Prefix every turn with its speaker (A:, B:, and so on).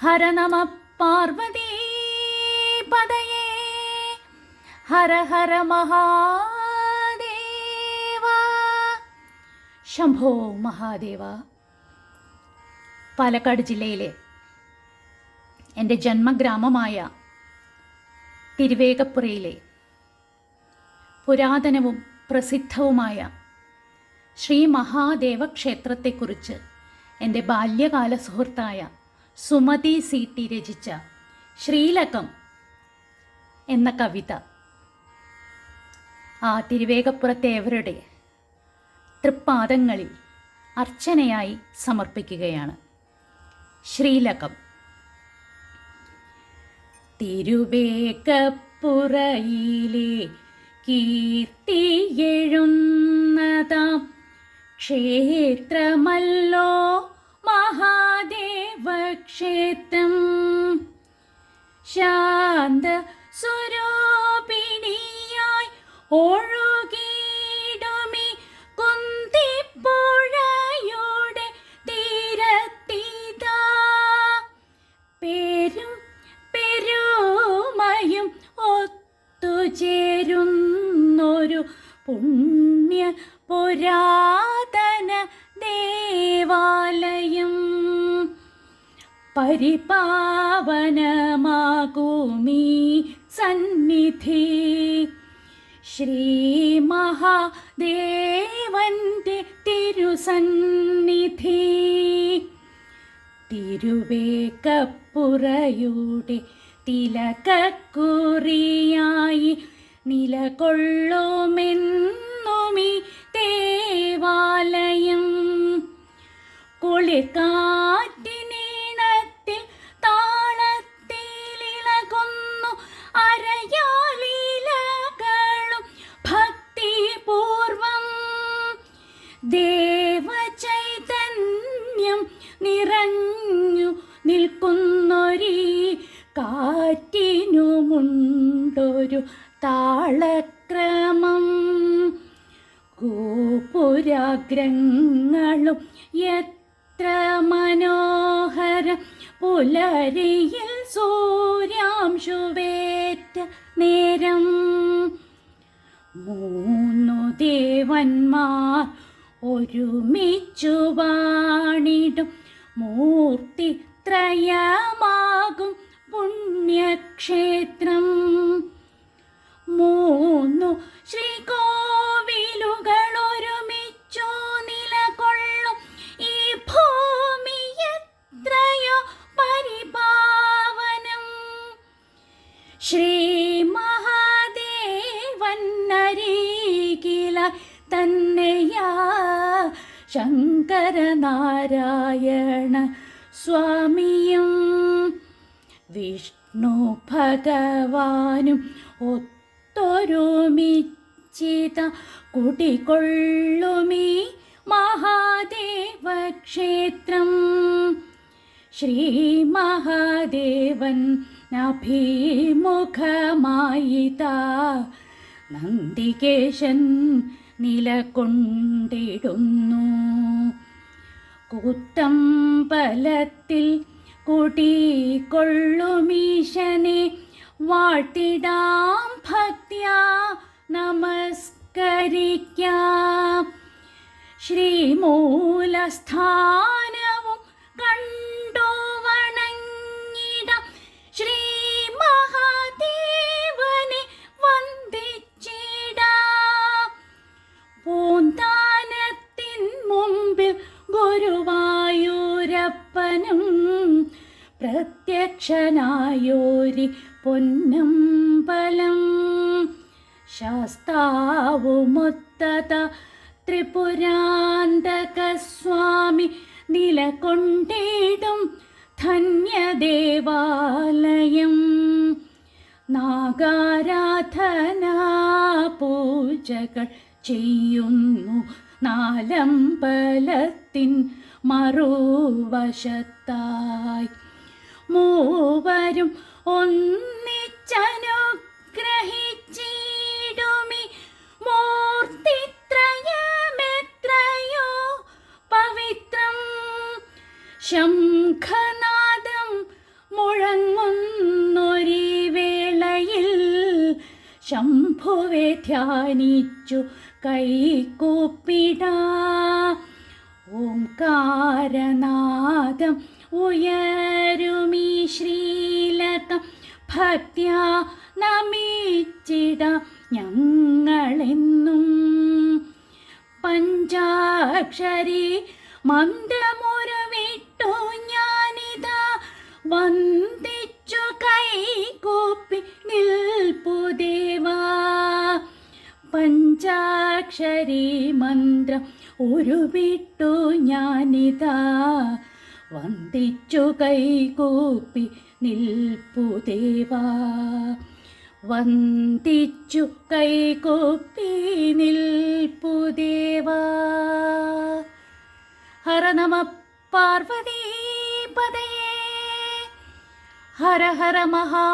A: ഹര നമ പാർവതീ പദയേ ഹര ഹര മഹാദേവ ശംഭോ മഹാദേവ പാലക്കാട് ജില്ലയിലെ എന്റെ ജന്മഗ്രാമമായ തിരുവേഗപ്പുറയിലെ പുരാതനവും പ്രസിദ്ധവുമായ ശ്രീ മഹാദേവ ക്ഷേത്രത്തെക്കുറിച്ച് എന്റെ ബാല്യകാല സുഹൃത്തായ സുമതി സി ടി രചിച്ച ശ്രീലകം എന്ന കവിത. ആ തിരുവേഗപ്പുറത്തേവരുടെ തൃപ്പാദങ്ങളിൽ അർച്ചനയായി സമർപ്പിക്കുകയാണ്. ശ്രീലകം. തിരുവേഗപ്പുറയിലെ കീർത്തിയെഴുന്നതാം ക്ഷേത്രമല്ല ക്ഷേത്രം. ശാന്ത സ്വരൂപിണിയായി ഒഴുകിടുമി കുന്തിപ്പുഴയുടെ തീരത്തിതാ. പേരും പെരുമയും ഒത്തുചേരുന്നൊരു പുണ്യ പുരാതന ദേവാലയം. പരിപാവനമാകുമീ സന്നിധി. ശ്രീ മഹാദേവന്റെ തിരുസന്നിധി. തിരുവേക്കപ്പുറയുടെ തിലകക്കുറിയായി നിലകൊള്ളുമെന്നുമി ദേവാലയം. കുളിർക്കാറ്റിനീണത്തിൽ ദേവചൈതന്യം നിറഞ്ഞു നിൽക്കുന്നൊരീ കാറ്റിനുമുണ്ടൊരു താളക്രമം. ഗോപുരാഗ്രങ്ങളും എത്ര മനോഹര പുലരിയിൽ സൂര്യാംശുവേറ്റ നേരം. മൂന്നു ദേവന്മാർ ഒരുമിച്ചു വാണിടും. മൂർത്തിത്രയമാകും പുണ്യക്ഷേത്രം. മൂന്നു ശ്രീകോവിലുകൾ ഒരുമിച്ചു നിലകൊള്ളും. ഈ ഭൂമി എത്രയോ പരിപാവനം. ശ്രീ തന്നെയാ. ശങ്കരനാരായണ സ്വാമിയും വിഷ്ണു ഭഗവാനും ഒത്തൊരുമിച്ചിത കുടികൊള്ളുമീ മഹാദേവ ക്ഷേത്രം ശ്രീ മഹാദേവൻ അഭിമുഖമായിതാ. നന്ദികേശൻ നിലകൊണ്ടിടുന്നു. കൂത്തമ്പലത്തിൽ കുടികൊള്ളുമീശനെ വാഴ്ത്തിടാം ഭക്തിയ നമസ്കരിക്കാം. ശ്രീമൂലസ്ഥാനവും ഗുരുവായൂരപ്പനും പ്രത്യക്ഷനായോരി പൊന്നമ്പലം ശാസ്താവുമൊത്തത ത്രിപുരാന്തകസ്വാമി നിലകൊണ്ടിടും ധന്യദേവാലയം. നാഗാരാധനാ പൂജകൾ ചെയ്യുന്നു നാലമ്പലത്തിൻ മറുവശത്തായി മൂവരും ഒന്നിച്ചനുഗ്രഹിച്ചിടുമി. മൂർത്തിത്രയമെത്രയോ പവിത്രം. ശംഖനാദം മുഴങ്ങുന്നൊരീ വേളയിൽ ശംഭുവെ ധ്യാനിച്ചു കൈകൂപ്പിടാ ഓംകാരനാദം ഉയരുമീ ശ്രീലത ഭക്ത്യാ നമിച്ചിട ഞങ്ങളെന്നും. പഞ്ചാക്ഷരി മന്ത്രമുരുവിട്ടു ഞാനിതാ വന്ദിച്ചു പഞ്ചാക്ഷരി മന്ത്രം ഉരുവിട്ടു ഞാനിതാ. വന്ദിച്ചു കൈകൂപ്പി നിൽപ്പു ദേവാ. വന്ദിച്ചു കൈകൂപ്പി നിൽപ്പു ദേവാ. ഹര നമ പാർവതീപതയേ ഹര ഹര മഹാ